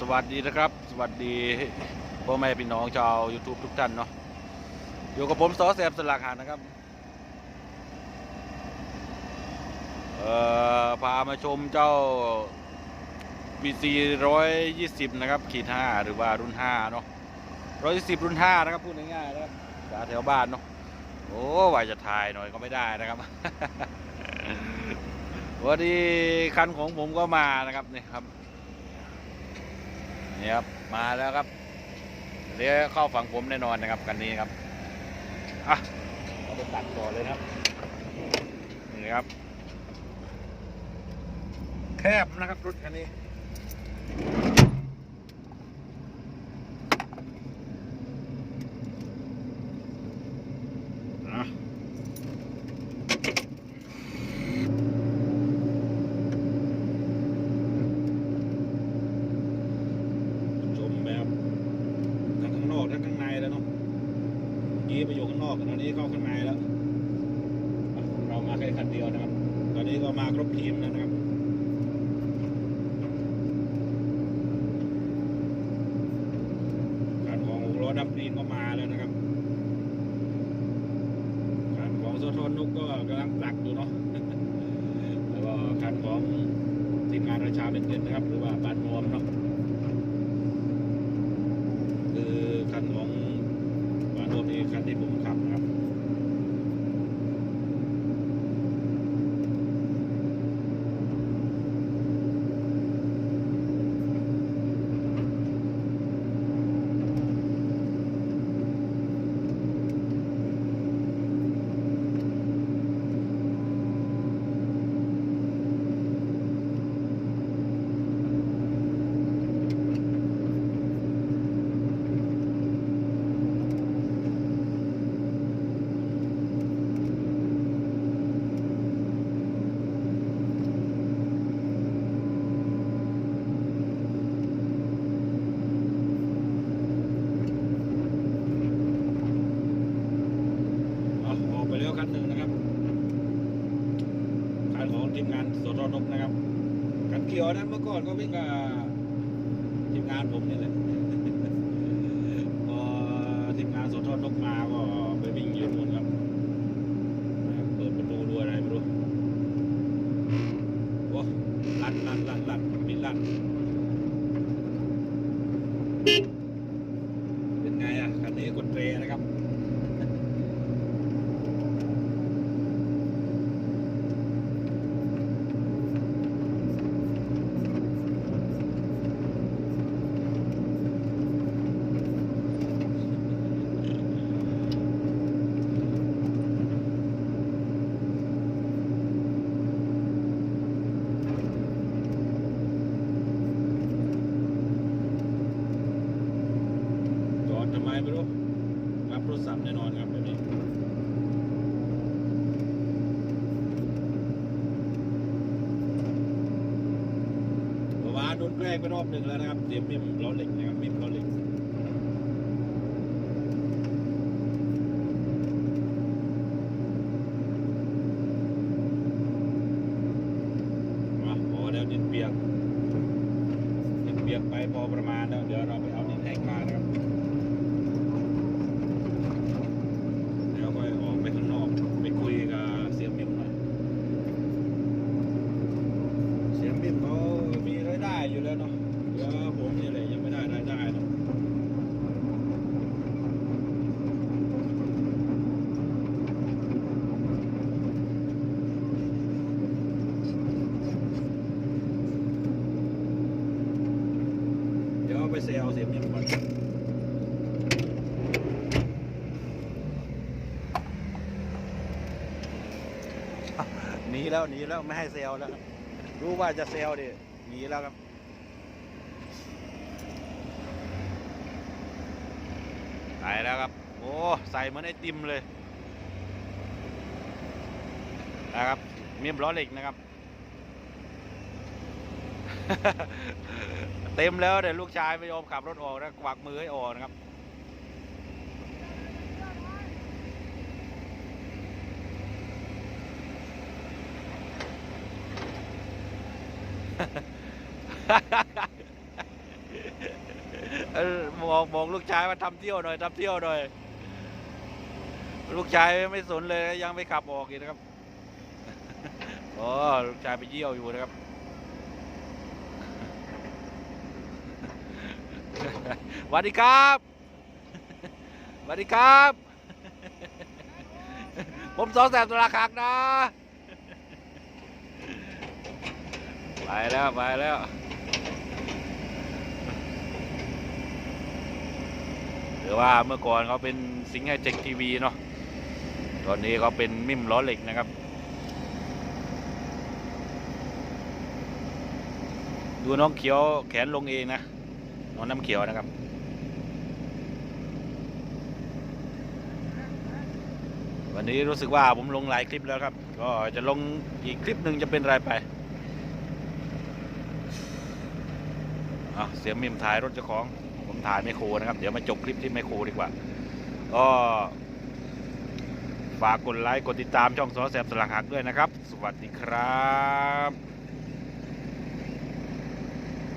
สวัสดีนะครับ สวัสดีพ่อแม่พี่น้องชาว YouTube ทุกท่านเนาะอยู่กับผมซอแซมสลักหานะครับเอ่อพามาชมเจ้า BC 120 นะครับ ขีด 5 หรือว่ารุ่น 5 เนาะ120 รุ่น 5 นะครับ พูดง่ายๆนะครับสาแถวบ้านเนาะโอ้ว่าจะถ่ายหน่อยก็ไม่ได้นะครับวันนี้คันของผมก็มานะครับนี่ครับ นี่ครับมาแล้วครับเดี๋ยวเข้าฝั่งผมแน่นอนนะครับกันนี้ครับอะเราไปตัดก่อนเลยนะครับนี่ครับ แคบนะครับรถคันนี้อะชมแบบทั้งข้างนอกทั้งข้างในแล้วเนาะเมื่อ ตอนนี้เข้าข้างในแล้ว เรามาแค่คันเดียวนะครับ ตอนนี้ก็มาครบทีมแล้วนะครับคันของหกล้อดับดินก็มาแล้วนะครับคันของโซทอนนุกก็กำลังปลักอยู่เนาะแล้วก็คันของทีมงานราชาเป็นเงินนะครับ หรือว่าปานนวมเนาะ คือคันของปานนวมนี่คันที่ผมขับนะครับ อะออกไปแล้วคันหนึ่งนะครับคันขอ งานสตนกนะครับกันเกียวนั้นเมื่อก่อนก็วิ่งกับทีมงานผมนี่แหละพอทีมงานสตนกมาก็ไปวิ่งยืนู่นครับเปิดประตูดูอะไรไม่รู้โอ้ลั่นลั่นลั่นลั่นมีลั่นไงอะคันนี้กดเตรนะครับ จอดทำ ไม่รู้รับโทรศัพท์แน่นอนครับแบบนี้เมื่อวานโดนแกล้งไปรอบหนึ่งแล้วนะครับเสียมมิมล้อเหล็กนะครับมิมล้อเหล็กมาพอแล้วดินเปียกดินเปียกไปพอประมาณแล้วเดี๋ยวเราไปเอาดินแห้งมานะครับ แล้วก็ออกไปข้างนอกไปคุยกับเสียมิมหน่อยเสียมิมเขามีรายได้อยู่แล้วเนาะเดี๋ยวผมนี่แหละยังไม่ได้รายได้เนาะเดี๋ยว เอาเสียมิมก่อนหนีแล้วหนีแล้วไม่ให้เซลแล้วครับรู้ว่าจะเซลดิหนีแล้วครับไปแล้วครับ โอ้ใส่เหมือนไอติมเลยนะครับมีมล้อเหล็กนะครับ เต็มแล้วแต่ลูกชายไม่ยอมขับรถออกนะกวักมือให้ออกนะครับบอกลูกชายว่าทำเที่ยวหน่อยทำเที่ยวหน่อย ลูกชายไม่สนเลยยังไม่ขับออกอีกนะครับโอ้ลูกชายไปเยี่ยวอยู่นะครับ สวัสดีครับสวัสดีครับ ผมสองแสบตุลาคักนะ ไปแล้ว ไปแล้วหรือว่าเมื่อก่อนเขาเป็นสิงห์ไฮเทคทีวีเนาะตอนนี้เขาเป็นมิมล้อเหล็กนะครับ ดูน้องเขียวแขนลงเองนะน้องน้ำเขียวนะครับ วันนี้รู้สึกว่าผมลงหลายคลิปแล้วครับ ก็จะลงอีกคลิปหนึ่งจะเป็นอะไรไปเสียงมิมถ่ายรถเจ้าของ ผมถ่ายไม่โครนะครับ เดี๋ยวมาจบคลิปที่ไม่โครดีกว่า ก็ฝากกดไลค์กดติดตามช่องสอแสบสลักหักด้วยนะครับ สวัสดีครับ